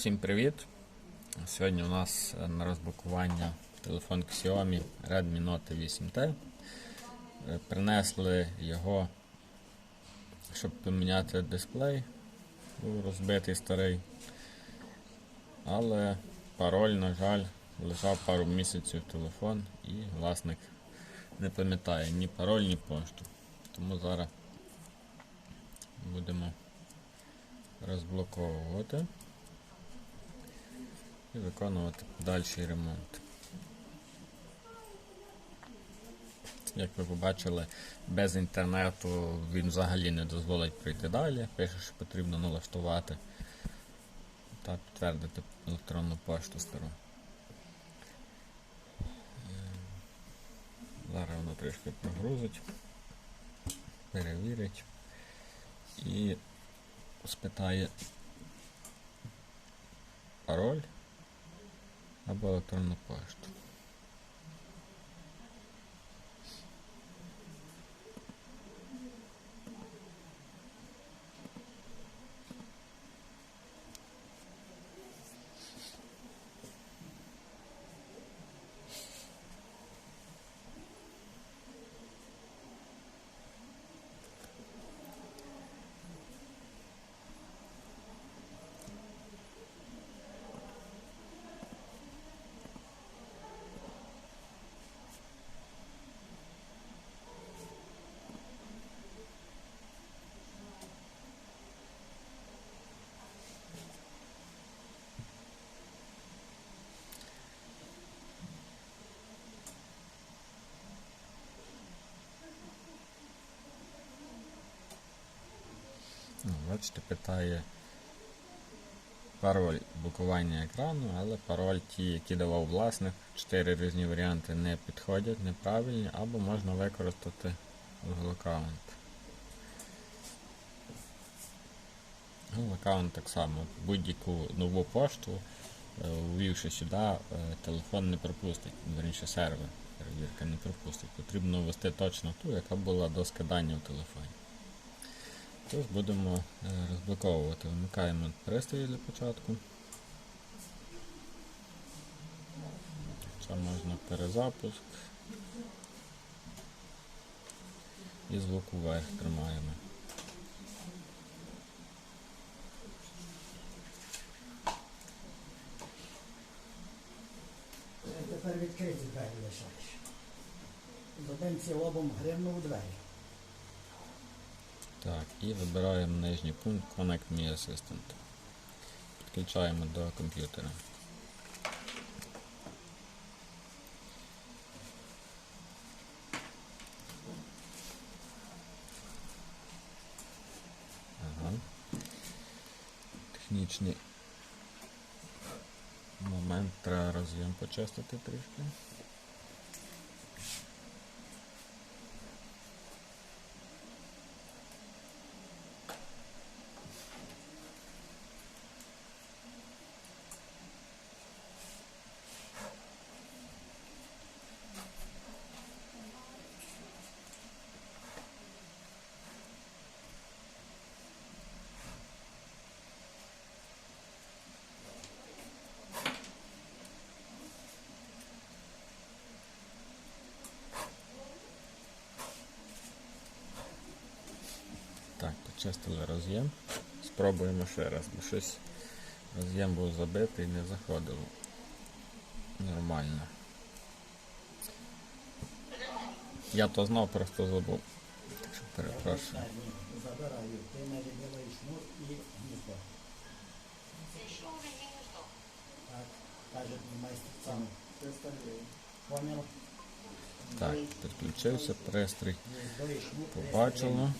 Всім привіт! Сьогодні у нас е, на розблокування телефон Xiaomi Redmi Note 8T. Е, Принесли його, щоб поміняти дисплей, був розбитий старий. Але пароль, на жаль, лежав пару місяців телефон і власник не пам'ятає ні пароль, ні пошту. Тому зараз будемо розблоковувати і виконувати подальший ремонт. Як ви побачили, без інтернету він взагалі не дозволить пройти далі. Пише, що потрібно налаштувати та підтвердити електронну пошту стару. Е, Зараз воно трішки прогрузить, перевірить і спитає пароль або електронну пошту. Ну, бачите, питає пароль блокування екрану, але пароль ті, які давав власник, чотири різні варіанти не підходять, неправильні, або можна використати Google аккаунт. Google аккаунт так само. Будь-яку нову пошту, е, ввівши сюди, е, телефон не пропустить, верніше сервер перевірка не пропустить. Потрібно ввести точно ту, яка була до скидання в телефоні. Тож будемо е, розблоковувати. Вмикаємо пристрій для початку. Це можна перезапуск. І звук вверх тримаємо. Тепер відкриті двері лишаєш. Задимці лобом гримнув двері. Так, і вибираємо нижній пункт Connect Me Assistant. Підключаємо до комп'ютера. Ага. Технічний момент треба роз'єм почистити трішки. Почистили роз'єм. Спробуємо ще раз, бо щось роз'єм був забитий і не заходило. Нормально. Я то знав, просто забув. Так що перепрошую. Забираю. Ти не відділаєш шнур і гніздо. Так, каже майстер сам. Поняв? Так, підключився пристрій. Побачило.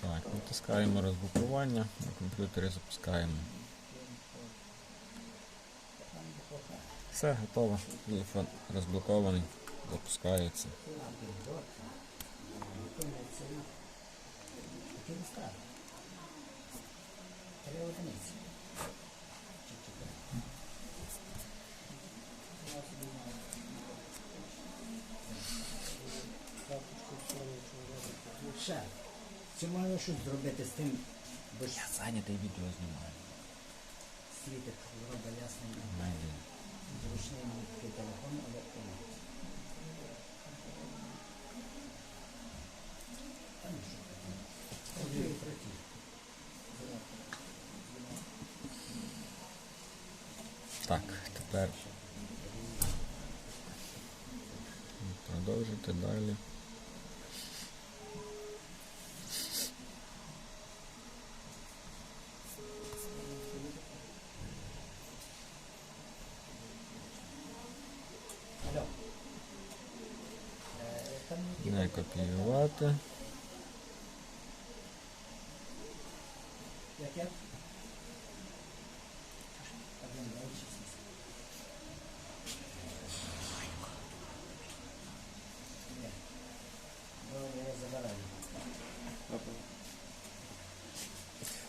Так, натискаємо розблокування, на комп'ютері запускаємо. Все, готово. Телефон розблокований, запускається. Три одиниці. Чи чотири? Ще. Чи маю щось зробити з тим, бо ж Я зайнятий відео знімаю. світить, робить ясний, Найди. зручний такий телефон, але о. Та що таке? Так, тепер продовжити далі. Алло. Е, Там які Не копіювати. Як як? Один, два, шість. Ні. Добре, я забираю.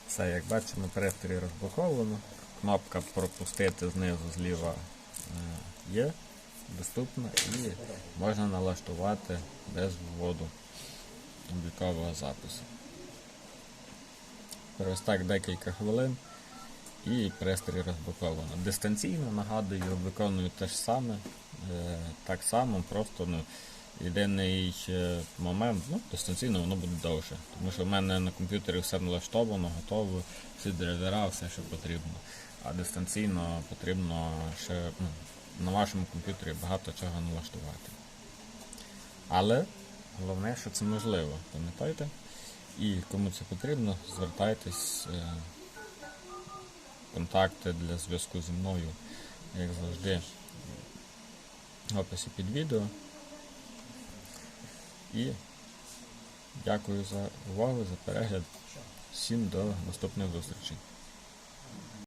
Все, як бачимо, пристрій розблоковано. Кнопка пропустити знизу зліва е, є доступна і можна налаштувати без вводу облікового запису. Ось так декілька хвилин і пристрій розблоковано. Дистанційно, нагадую, виконую те ж саме, е, так само, просто ну, єдиний е, момент, ну, дистанційно воно буде довше. Тому що в мене на комп'ютері все налаштовано, готово, всі драйвера, все, що потрібно. А дистанційно потрібно ще ну, на вашому комп'ютері багато чого налаштувати. Але головне, що це можливо, пам'ятайте. І кому це потрібно, звертайтесь. е, Контакти для зв'язку зі мною, як завжди, в описі під відео. І дякую за увагу, за перегляд. Всім до наступних зустрічей.